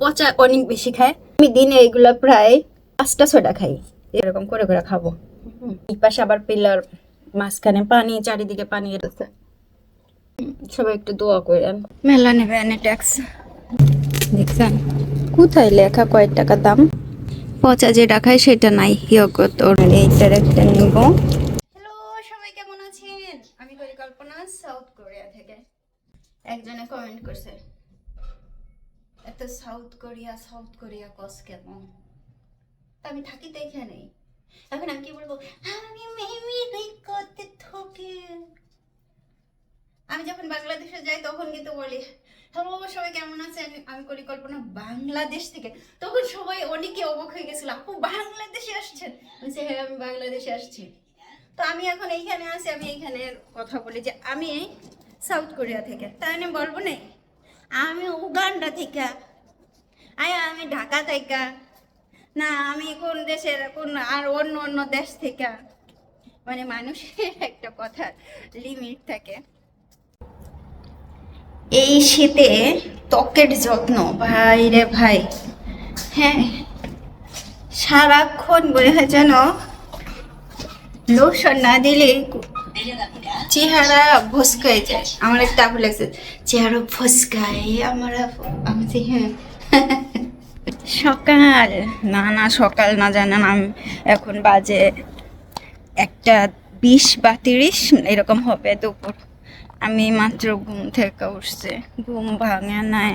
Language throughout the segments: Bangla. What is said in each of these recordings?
পচা অনেক বেশি খায়। আমি দিনে এগুলো প্রায় পাঁচটা ছটা খাই। এরকম করে করে খাব। এই পাশে আবার পিলার মাঝখানে পানি চারিদিকে পানি এসেছে সবাই একটু দোয়া করেন। মেলা নেবে এনে ট্যাক্স দেখছেন? কোথায় লেখা কয়েক টাকা দাম? পচা যেটা খায় সেটা নাই ইয়গত। এইটার একটা নিব। হ্যালো সবাই কেমন আছেন? আমি পরিকল্পনা সাউথ কোরিয়া থেকে। একজনে কমেন্ট করছে এত সাউথ কোরিয়া সাউথ কোরিয়া কস কেমন? আমি থাকি তো এখানেই। এখন আমি কি বলব? আমি মেমি করতে থাকি আমি যখন বাংলাদেশে যাই, তখন কিন্তু বলি, হ্যালো, সবাই কেমন আছেন? আমি পরিকল্পনা বাংলাদেশ থেকে। তখন সবাই অনেকে অবাক হয়ে গেছিল, আপু, বাংলাদেশে আসছেন? বলছে হ্যাঁ আমি বাংলাদেশে আসছি। তো আমি এখন এইখানে আছি, আমি এইখানে কথা বলি যে আমি সাউথ কোরিয়া থেকে। তাই আমি বলব না আমি উগান্ডা থেকে। আয়, আমি ঢাকা থেকে। না, আমি কোন দেশের, কোন আর অন্য অন্য দেশ থেকে। মানে মানুষের একটা কথা লিমিট থাকে। এই শীতে ত্বকের যত্ন। ভাই রে ভাই। হ্যাঁ সারাক্ষণ মনে হয় যেন লোশন না দিলে চেহারা ভস্কায় যায়। আমার একটা আপু লাগছে, চেহারা ভস্কায়, আমার আমি হ্যাঁ। সকাল। না না, সকাল না জানেন, আমি এখন বাজে একটা বিশ বা তিরিশ, এরকম হবে দুপুর। আমি মাত্র ঘুম থেকে উঠছে। ঘুম ভাঙে নাই।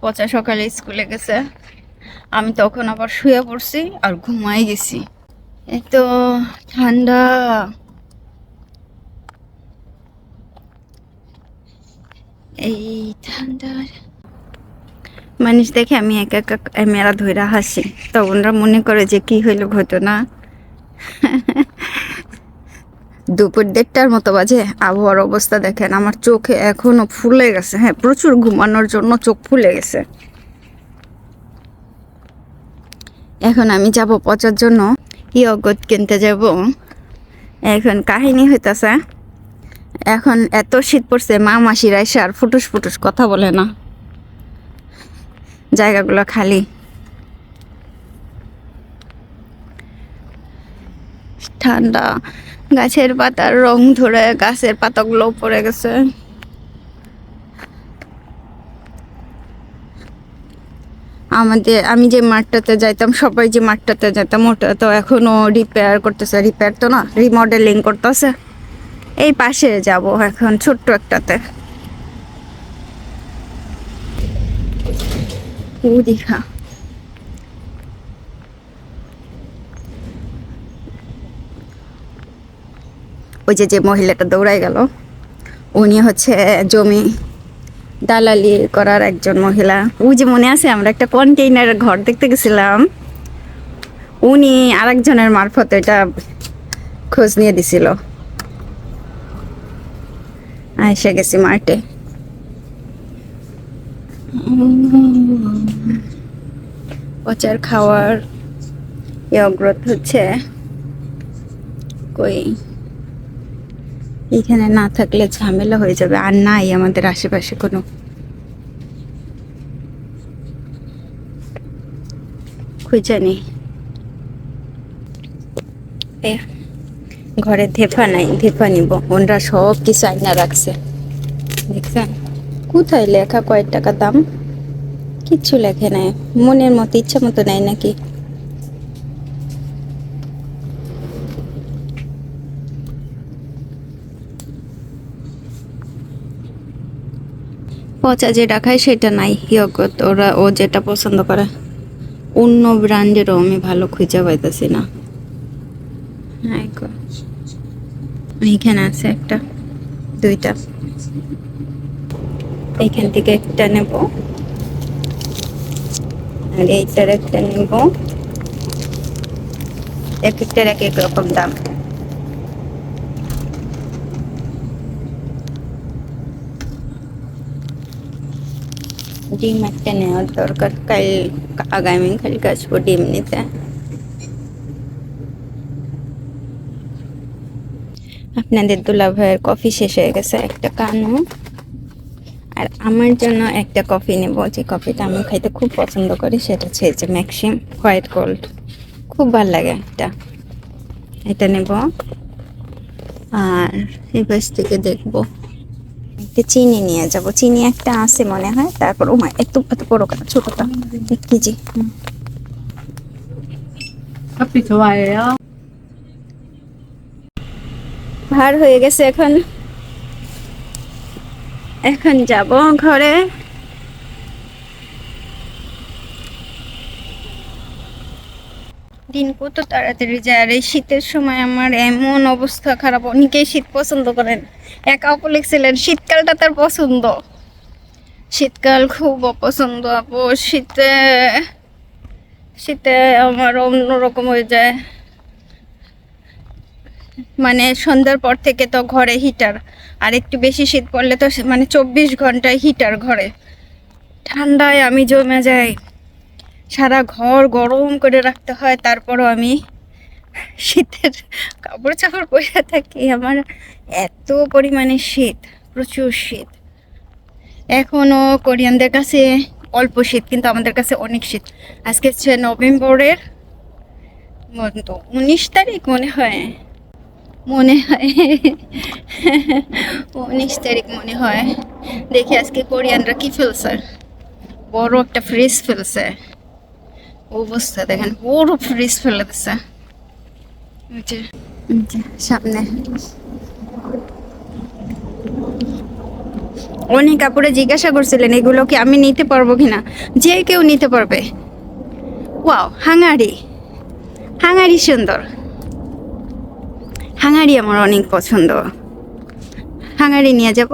পচা সকালে স্কুলে গেছে। আমি তখন আবার শুয়ে পড়ছি আর ঘুমাই গেছি। এত ঠান্ডা। এই ঠান্ডার মানুষ দেখে আমি একা একা মেরা ধইরা হাসি। তো ওনারা মনে করে যে কি হইল ঘটনা। দুপুর দেড়টার মতো বাজে, আবহাওয়ার অবস্থা দেখেন, আমার চোখে এখনও ফুলে গেছে। হ্যাঁ প্রচুর ঘুমানোর জন্য চোখ ফুলে গেছে। এখন আমি যাব পচার জন্য। ইয়গত কিনতে যাব। এখন কাহিনী হইতাছে এখন এত শীত পড়ছে, মা মাসিরা এসে আর ফুটুস ফুটুস কথা বলে না। জায়গাগুলো খালি। ঠান্ডা, গাছের পাতার রং ধরে গাছের পাতাগুলো পড়ে গেছে। আমাদের, আমি যে মাঠটাতে যাইতাম, সবাই যে মাঠটাতে যাইতাম, ওটা তো এখনও রিপেয়ার করতেছে। রিপেয়ার তো না রিমডেলিং করতেছে। এই পাশে যাব এখন ছোট্ট একটাতে। ওই যে যে মহিলাটা দৌড়ায় গেল, উনি হচ্ছে জমি দালালি করার একজন মহিলা। ওই যে মনে আছে, আমরা একটা কন্টেইনার ঘর দেখতে গেছিলাম। উনি আরেকজনের মারফত এটা খোঁজ নিয়ে দিছিল। এসে গেছি মার্টে পচার খাওয়ার অগ্রত হচ্ছে। কই? এখানে না থাকলে ঝামেলা হয়ে যাবে, আর নাই আমাদের আশেপাশে কোনো। খুঁজে নেই ঘরে ধেফা নাই ধেফা নিব। ওনরা সব কিছু আইনা রাখছে। দেখছেন? কোথায় লেখা কয়েক টাকা দাম? কিচ্ছু লেখে নাই। মনের মতো, ইচ্ছা মতো নেয় নাকি? পচা যেটা খায় সেটা নাই। ইয়গত, ওরা, ও যেটা পছন্দ করে। অন্য ব্র্যান্ডেরও আমি ভালো খুঁজে পাইতেছি না। হ্যাঁ। এইখানে আছে একটা, দুইটা। এইখান থেকে একটা নেব। আর এইটার একটা নেব। এক একটার এক এক রকম দাম। ডিম একটা নেওয়ার দরকার। কাল আগামী কালকে আসব ডিম নিতে। আপনাদের দুলাভাইয়ের কফি শেষ হয়ে গেছে, একটা কানু। আর আমার জন্য একটা কফি নেব, যে কফিটা আমি খাইতে খুব পছন্দ করি, সেটা হচ্ছে যে ম্যাক্সিম হোয়াইট গোল্ড। খুব ভালো লাগে এটা। এটা নেব। আর এই পাশ থেকে দেখব। একটা চিনি নিয়ে যাব। চিনি একটা আছে মনে হয়, তারপর ও ওমা, এত এত বড় কাটা ছোটটা এক কেজি। ভার হয়ে গেছে, এখন এখন যাব ঘরে। দিন কত তাড়াতাড়ি যায় আর এই শীতের সময় আমার এমন অবস্থা খারাপ। অনেকেই শীত পছন্দ করেন, এক লিখছিলেন শীতকালটা তার পছন্দ। শীতকাল খুব অপছন্দ আপু, শীতে শীতে আমার অন্যরকম হয়ে যায়। মানে সন্ধ্যার পর থেকে তো ঘরে হিটার আর একটু বেশি শীত পড়লে তো মানে চব্বিশ ঘন্টায় হিটার ঘরে। ঠান্ডায় আমি জমে যাই। সারা ঘর গরম করে রাখতে হয়, তারপরও আমি শীতের কাপড় চাপড় পরে থাকি। আমার এত পরিমাণে শীত, প্রচুর শীত। এখনও কোরিয়ানদের কাছে অল্প শীত, কিন্তু আমাদের কাছে অনেক শীত। আজকে হচ্ছে নভেম্বরের মতো উনিশ তারিখ মনে হয়। মনে হয়। উনিশ তারিখ মনে হয়। দেখি আজকে কোরিয়ানরা কি ফেলছে। বড় একটা ফ্রিজ ফেলছে। অবস্থা দেখেন, বড় ফ্রিজ ফেলে দিছে। সামনে। অনেক কাপড়ে জিজ্ঞাসা করছিলেন, এগুলো কি আমি নিতে পারব কিনা? যে কেউ নিতে পারবে। ওয়াও হাঙারি হাঙারি সুন্দর। হাঙারি আমার অনেক পছন্দ। হাঙারি নিয়ে যাব।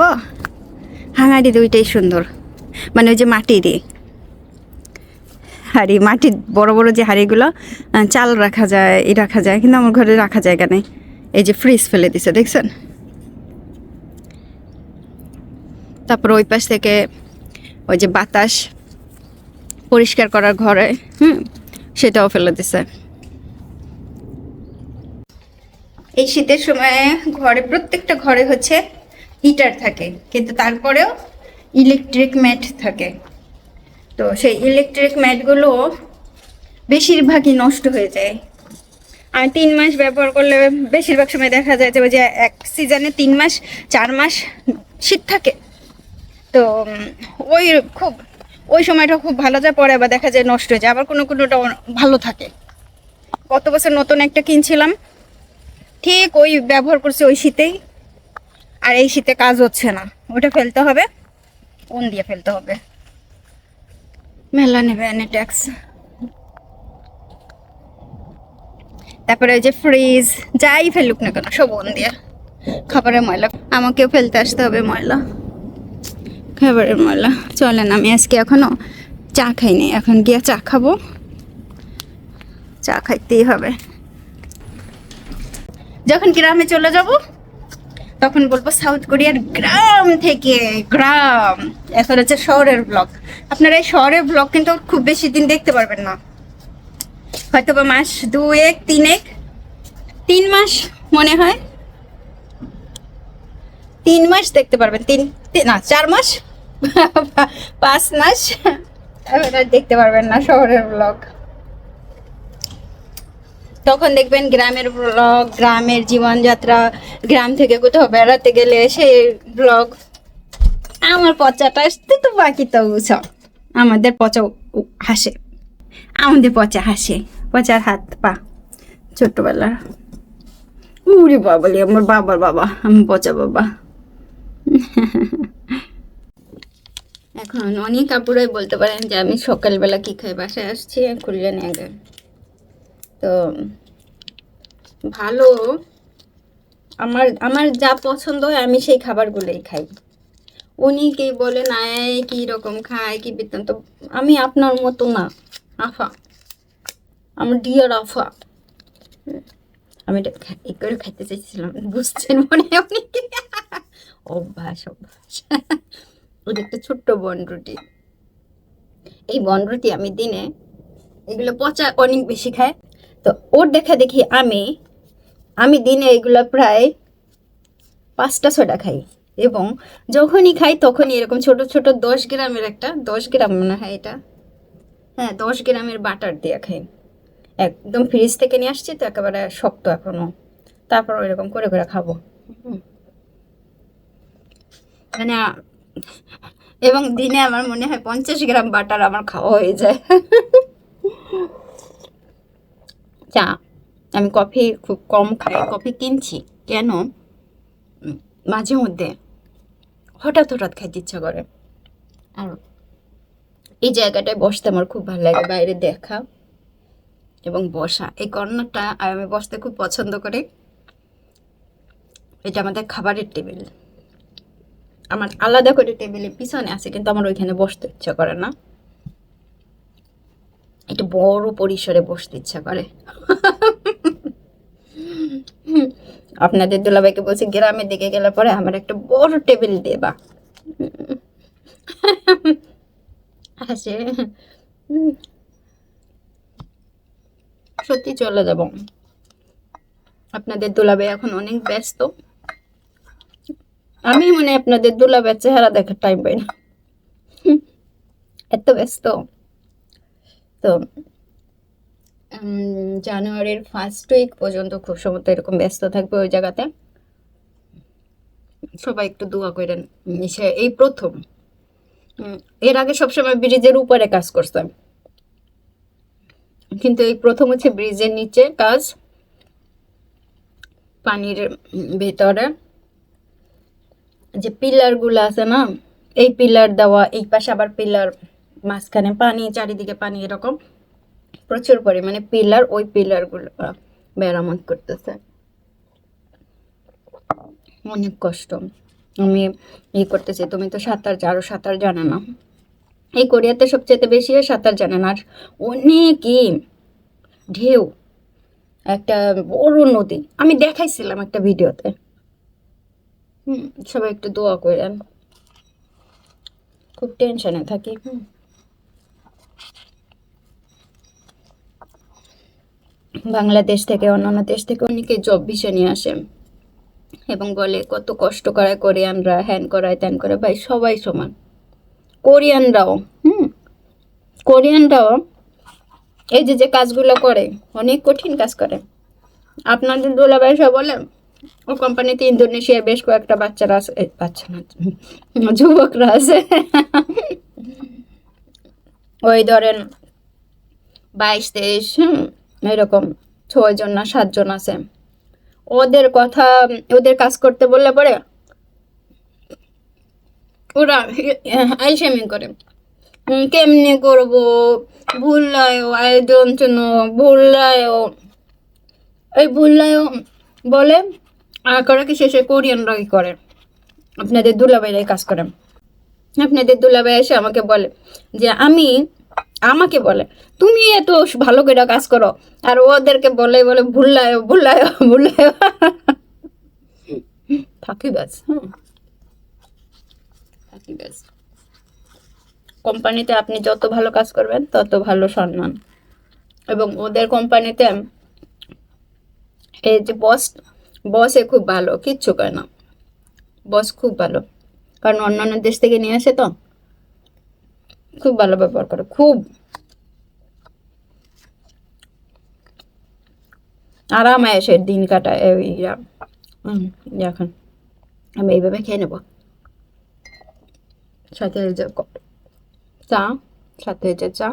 হাঙারি দুইটাই সুন্দর। মানে ওই যে মাটিরই হাড়ি মাটির বড় বড় যে হাঁড়িগুলো চাল রাখা যায়, ই রাখা যায়, কিন্তু আমার ঘরে রাখা জায়গা নেই। এই যে ফ্রিজ ফেলে দিছে, দেখছেন? তারপর ওই পাশ থেকে ওই যে বাতাস পরিষ্কার করার ঘরে, হুম, সেটাও ফেলে দিছে। এই শীতের সময় ঘরে, প্রত্যেকটা ঘরে হচ্ছে হিটার থাকে, কিন্তু তারপরেও ইলেকট্রিক ম্যাট থাকে। তো সেই ইলেকট্রিক ম্যাটগুলো বেশিরভাগই নষ্ট হয়ে যায়। আর তিন মাস ব্যবহার করলে বেশিরভাগ সময় দেখা যায় যে, ওই যে এক সিজনে তিন মাস, চার মাস শীত থাকে। তো ওই খুব, ওই সময়টা খুব ভালো যায়, পরে আবার দেখা যায় নষ্ট হয়ে যায়, আবার কোনো কোনোটা ভালো থাকে। গত বছর নতুন একটা কিনছিলাম ঠিক ওই ব্যবহার করছি ওই শীতেই। আর এই শীতে কাজ হচ্ছে না। ওটা ফেলতে হবে, কোন দিয়ে ফেলতে হবে? মেলা নেবে এনে ট্যাক্স তারপরে ওই যে ফ্রিজ যাই ফেলুক না কেন, সব ওন দিয়ে। খাবারের ময়লা। আমাকেও ফেলতে আসতে হবে ময়লা। খাবারের ময়লা। চলেন, আমি আজকে এখনও চা খাইনি। এখন গিয়ে চা খাব। চা খাইতেই হবে। যখন গ্রামে চলে যাব, তখন বলব সাউথ কোরিয়ার গ্রাম থেকে, গ্রাম। এখন হচ্ছে শহরের ব্লগ আপনারা এই শহরের ব্লগ কিন্তু খুব বেশি দিন দেখতে পারবেন না। হয়তো বা মাস তিন এক তিন মাস মনে হয়। তিন মাস দেখতে পারবেন, তিন না, চার মাস, পাঁচ মাস। দেখতে পারবেন না শহরের ব্লগ তখন দেখবেন গ্রামের ব্লগ গ্রামের জীবনযাত্রা, গ্রাম থেকে কোথাও বেড়াতে গেলে সেই ব্লগ আমার পচাটা আসতে তো বাকি তো বুঝো আমাদের পচা হাসে। আমাদের পচা হাসে। পচার হাত, পা। ছোট্টবেলার উরে বাবালি, আমার বাবার বাবা আমি পচা বাবা। এখন অনেক কাপড়ই বলতে পারেন যে আমি সকালবেলা কী খাই, বাসায় আসছি খুললেন আগে। তো ভালো। আমার আমার যা পছন্দ হয় আমি সেই খাবারগুলোই খাই। উনি কি বলে, না কি রকম খায়, কি বৃত্তান্ত? আমি আপনার মতো না, আফা। আমার ডিয়ার আফা। আমি এটা করে খাইতে চাইছিলাম, বুঝছেন মনে আপনি অভ্যাস অভ্যাস। ওটা একটা ছোট্ট বনরুটি। এই বনরুটি আমি দিনে এগুলো পচা অনেক বেশি খায়। তো ওর দেখা দেখি আমি আমি দিনে এগুলো প্রায় পাঁচটা ছটা খাই। এবং যখনই খাই তখনই এরকম ছোট ছোট দশ গ্রামের একটা, দশ গ্রাম মনে হয় এটা। হ্যাঁ দশ গ্রামের বাটার দিয়ে খাই। একদম ফ্রিজ থেকে নিয়ে আসছি তো একেবারে শক্ত এখনও তারপর এরকম করে করে খাব। মানে এবং দিনে আমার মনে হয় পঞ্চাশ গ্রাম বাটার আমার খাওয়া হয়ে যায়। চা। আমি কফি খুব কম খাই। কফি কিনছি। কেন? মাঝে মধ্যে হঠাৎ হঠাৎ খাইতে ইচ্ছা করে। আর এই জায়গাটায় বসতে আমার খুব ভালো লাগে, বাইরে দেখা এবং বসা। এই কর্নারটা আমি বসতে খুব পছন্দ করি। এটা আমাদের খাবারের টেবিল। আমার আলাদা করে টেবিলের পিছনে আছে, কিন্তু আমার ওইখানে বসতে ইচ্ছা করে না। একটু বড় পরিসরে বসতে ইচ্ছা করে। আপনাদের দুলাভাইকে বলছি গ্রামের দিকে গেলে পরে আমার একটা বড় টেবিল দেবা। হুম। সত্যি চলে যাব। আপনাদের দুলাভাই এখন অনেক ব্যস্ত। আমি মনে আপনাদের দুলাভাইয়ের চেহারা দেখার টাইম পাই না। এত ব্যস্ত। তো জানুয়ারির ফার্স্ট উইক পর্যন্ত খুব সম্ভবত এরকম ব্যস্ত থাকবে ওই জায়গাতে। সবাই একটু দোয়া করেন এই প্রথম। এর আগে সবসময় ব্রিজের উপরে কাজ করতাম। কিন্তু এই প্রথম হচ্ছে ব্রিজের নিচে কাজ, পানির ভেতরে। যে পিলার পিলারগুলো আছে না, এই পিলার দেওয়া, এই পাশে আবার পিলার, মাঝখানে পানি, চারিদিকে পানি এরকম। প্রচুর পরিমাণে পিলার, ওই পিলারগুলো মেরামত করতেছে। অনেক কষ্ট। আমি ই করতেছি, তুমি তো সাঁতার জানো সাঁতার জানে না। এই কোরিয়াতে সবচেয়ে বেশি সাঁতার জানে না, আর অনেকই ঢেউ, একটা বড় নদী। আমি দেখাইছিলাম একটা ভিডিওতে। হুম, সবাই একটু দোয়া করেন। খুব টেনশনে থাকি, হুম। বাংলাদেশ থেকে, অন্যান্য দেশ থেকে অনেকে জব ভিসা নিয়ে আসে। এবং বলে, কত কষ্ট করায় কোরিয়ানরা হ্যান করায়, ত্যান করে। ভাই, সবাই সমান। কোরিয়ানরাও, হুম? কোরিয়ানরাও এই যে যে কাজগুলো করে, অনেক কঠিন কাজ করে। আপনাদের দোলাবাই সব বলে, ও কোম্পানিতে ইন্দোনেশিয়ার বেশ কয়েকটা বাচ্চারা আছে। বাচ্চা না, যুবকরা আছে। ওই ধরেন, বাইশ, তেইশ, হুম? এরকম ছয়জন না সাতজন আছে। ওদের কথা, ওদের কাজ করতে বললে পরে ওরা আইসেমি করে। কেমনে করব? ভুল্লায়ও আয়োজন জন্য ভুল্লায়ও। এই ভুল্লায়ও বলে, আর করে কি শেষে কোরিয়ানরাই করে। আপনাদের দুলাভাইরাই কাজ করেন আপনাদের দুলাভাই এসে আমাকে বলে যে, আমি আমাকে বলে, তুমি এত ভালো করে কাজ করো। আর ওদেরকে বলে বলে ভুল্লায় ভুল্লায় ভুল্লায় ব্যাস, হুম। ফাঁকি ব্যাস। কোম্পানিতে আপনি যত ভালো কাজ করবেন, তত ভালো সম্মান। এবং ওদের কোম্পানিতে এই যে বস, বসে খুব ভালো, কিচ্ছু করে না। বস খুব ভালো। কারণ অন্যান্য দেশ থেকে নিয়ে আসে তো। খুব ভালো ব্যবহার করে, খুব। আরাম আয়েসের দিন কাটায় এখন। আমি এইভাবে খেয়ে নেব। সাথে চা, সাথে হয়েছে চা।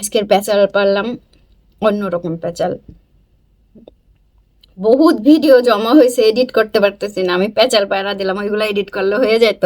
আজকের পেঁচাল পারলাম অন্যরকম পেঁচাল বহুত ভিডিও জমা হয়েছে এডিট করতে পারতেছি না। আমি পেঁচাল পায়রা দিলাম, ওইগুলো এডিট করলে হয়ে যেত